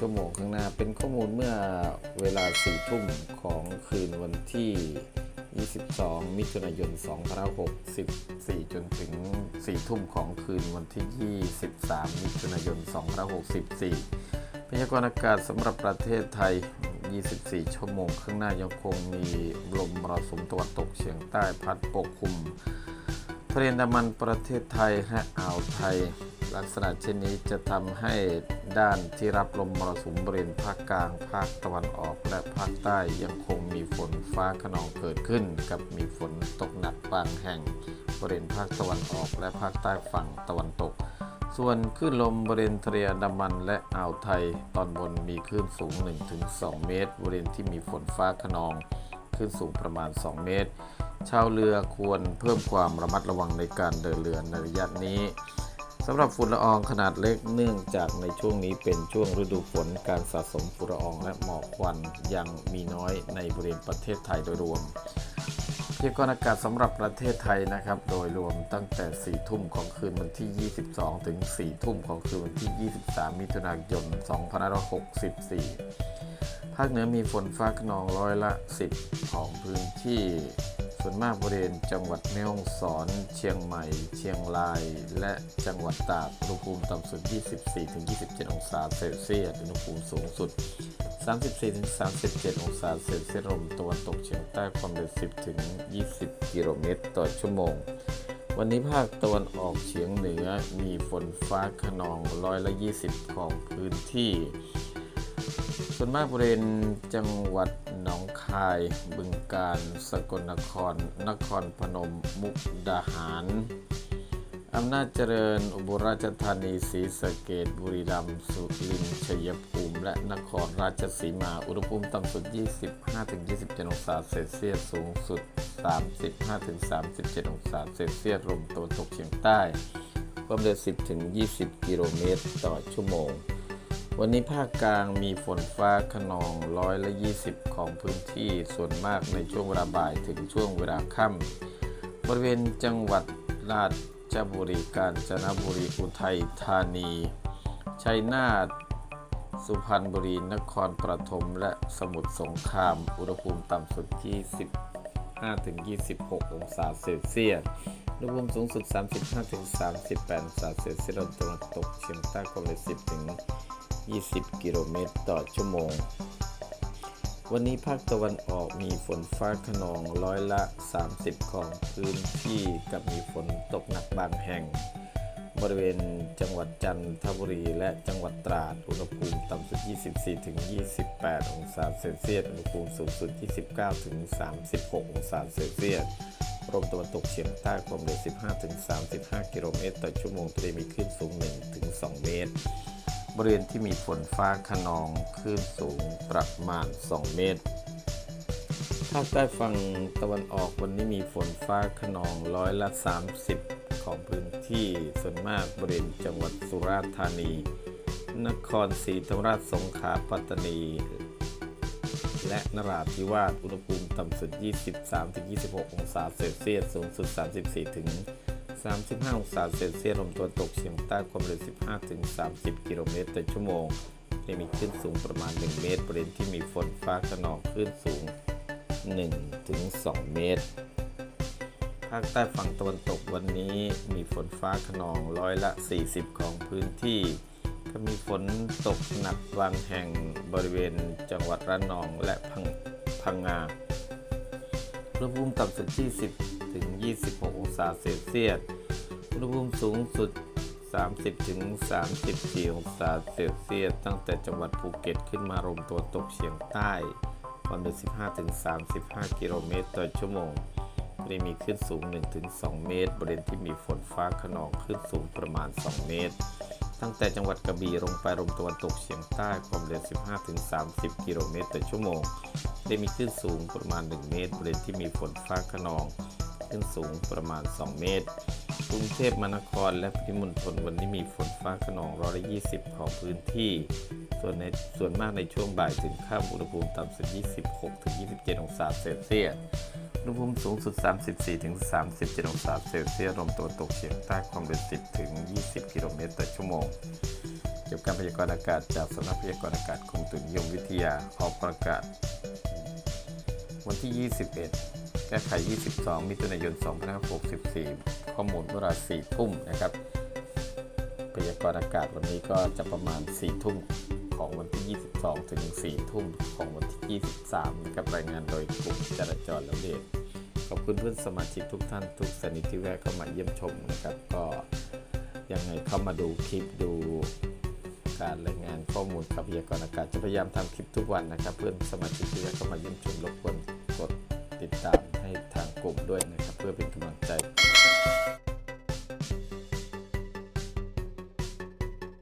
ชั่วโมงข้างหน้า เป็นข้อมูลเมื่อเวลาสี่ทุ่มของคืนวันที่ 22 มิถุนายน2564 จนถึง 4 ทุ่มของคืนวันที่ 23 มิถุนายน2564 พยากรณ์อากาศสำหรับประเทศไทย 24 ชั่วโมงข้างหน้ายังคงมีลมมรสุมตะวันตกเฉียงใต้พัดปกคลุมทะเลอันดามันประเทศไทยและอ่าวไทย ลักษณะเช่นนี้จะทำให้ด้านที่รับลมมรสุมบริเวณภาคกลาง ภาคตะวันออกและภาคใต้ยังคงมีฝนฟ้าขนองเกิดขึ้น กับมีฝนตกหนักบางแห่งบริเวณภาคตะวันออกและภาคใต้ฝั่งตะวันตก ส่วนคลื่นลมบริเวณทะเลอันดามันและอ่าวไทย ตอนบนมีคลื่นสูง 1-2 เมตร บริเวณที่มีฝนฟ้าขนองคลื่นสูงประมาณ 2 เมตร ชาวเรือควรเพิ่มความระมัดระวังในการเดินเรือในระยะนี้ สำหรับฝุ่นละอองขนาดเล็กเนื่องจากในช่วงนี้เป็นช่วงฤดูฝนการสะสมฝุ่นละอองและหมอกควันยังมีน้อยในบริเวณประเทศไทยโดยรวมพยากรณ์อากาศสำหรับประเทศไทยนะครับ โดยรวมตั้งแต่ 4 ทุ่มของคืนวันที่ 22 ถึง 4 ทุ่มของคืนวันที่ 23 มิถุนายน 2564 ภาคเหนือมีฝนฟ้าขนองร้อยละ 10 ของพื้นที่ ส่วนมากบริเวณจังหวัดแม่ฮ่องสอน เชียงใหม่ เชียงราย และจังหวัดตากอุณหภูมิต่ำสุด 24-27 องศาเซลเซียส อุณหภูมิสูงสุด 34-37 องศาเซลเซียสลมตะวันตกเฉียงใต้ความเร็ว 10-20 กิโลเมตรต่อชั่วโมง วันนี้ภาคตะวันออกเฉียงเหนือมีฝนฟ้าขนองร้อยละ 20 ของพื้นที่ ส่วนมากบริเวณจังหวัดหนองคาย บึงกาฬสกลนคร นครพนม มุกดาหารอำนาจเจริญ อุบลราชธานีศรีสะเกดบุรีรัมย์สุรินทร์ชัยภูมิ และนครราชสีมา อุณหภูมิต่ำสุด 25-27 องศาเซลเซียส สูงสุด 35-37 องศาเซลเซียสลมตะวันตกเฉียงใต้ ความเร็ว 10-20 กิโลเมตรต่อชั่วโมง วันนี้ภาคกลางมีฝนฟ้าขนองร้อยละ20 ของพื้นที่ส่วนมากในช่วงเวลาบ่ายถึงช่วงเวลาค่ำบริเวณจังหวัดราชบุรีกาญจนบุรีอุทัยธานีชัยนาทสุพรรณบุรีนครปฐมและสมุทรสงครามอุณหภูมิต่ำสุดที่15-26 องศาเซลเซียสอุณหภูมิสูงสุด 35-38องศาเซลเซียสลมตะวันตกเฉียงใต้ความเร็ว10ถึง 20 กิโลเมตรต่อชั่วโมง วันนี้ภาคตะวันออกมีฝนฟ้าขนองร้อยละ 30 ของพื้นที่กับมีฝนตกหนักบางแห่ง บริเวณจังหวัดจันทบุรีและจังหวัดตราด อุณหภูมิต่ำสุด 24ถึง28 องศาเซลเซียส อุณหภูมิสูงสุด 29ถึง36 องศาเซลเซียสลมตะวันตกเฉียงใต้ความเร็ว 15ถึง35 กิโลเมตรต่อชั่วโมงทะเลมีคลื่นสูง1ถึง2เมตร ริเวณที่มีฝนฟ้าขนองคลื่นสูงประมาณ 2 เมตร ภาคใต้ฝั่งตะวันออกวันนี้มีฝนฟ้าขนองร้อยละ 30 ของพื้นที่ส่วนมากบริเวณจังหวัดสุราษฎร์ธานี นครศรีธรรมราชสงขลาปัตตานี และนราธิวาสอุณหภูมิต่ำสุด 23-26 องศาเซลเซียสสูงสุด 34ถึง 35 องศาเซลเซียสลมตะวันตกเฉียงใต้ความเร็ว 15-30 กิโลเมตรต่อชั่วโมงจะมีคลื่นสูงประมาณ 1 เมตร บริเวณที่มีฝนฟ้าขนองคลื่นสูง 1-2 เมตร ภาคใต้ฝั่งตะวันตกวันนี้มีฝนฟ้าขนองร้อยละ 40 ของพื้นที่ ก็มีฝนตกหนักบางแห่งบริเวณจังหวัดระนองและพังพังงา อุณหภูมิต่ำสุดที่10ถึง 26 องศาเซลเซียส อุณหภูมิสูงสุด 30 ถึง 34 องศาเซลเซียส ตั้งแต่จังหวัดภูเก็ตขึ้นมาลมตะวันตกเฉียงใต้ความเร็ว 15 ถึง 35 กิโลเมตรต่อชั่วโมงทะเลมีคลื่นสูง1ถึง2เมตร บริเวณที่มีฝนฟ้าขนองคลื่นสูงประมาณ 2 เมตร ตั้งแต่จังหวัดกระบี่ลงไปลมตะวันตกเฉียงใต้ ความเร็ว 15ถึง30 กิโลเมตรต่อชั่วโมง ได้มีคลื่นสูงประมาณ 1 เมตรบริเวณที่มีฝนฟ้าขนองคลื่นสูงประมาณ 2 เมตร กรุงเทพมหานครและปริมณฑลวันนี้มีฝนฟ้าขนองร้อยละ20ของพื้นที่ ส่วนในส่วนมากในช่วงบ่ายถึงค่ำอุณหภูมิต่ำสุด 26 ถึง 27 องศาเซลเซียสอุณหภูมิสูงสุด 34 ถึง 37 องศาเซลเซียสลมตะวันตกเฉียงใต้ความเร็ว 10 ถึง 20 กิโลเมตรต่อชั่วโมงชกี่ยวกับพยากรณ์อากาศจากสำนักพยากรณ์อากาศกรมตุนยมวิทยาออกประกาศ วันที่ 21 แก้ไข 22 มิถุนายน 2564 ข้อมูลเวลา 4 ทุ่มนะครับ พยากรณ์อากาศวันนี้ก็จะประมาณ 4 ทุ่มของวันที่ 22 ถึง 4 ทุ่มของวันที่ 23 นะครับ รายงานโดยกลุ่มจราจรและเดชขอบคุณเพื่อนสมาชิกทุกท่านทุกสนิทที่แวะเข้ามาเยี่ยมชมนะครับ ก็ยังไงเข้ามาดูคลิปดู การรายงานข้อมูลข่าวพยากรณ์อากาศจะพยายามทำคลิปทุกวันนะครับ เพื่อนสมาชิกที่เข้ามาเยี่ยมชมรบกวนกดติดตามให้ทางกลุ่มด้วยนะครับ เพื่อเป็นกำลังใจ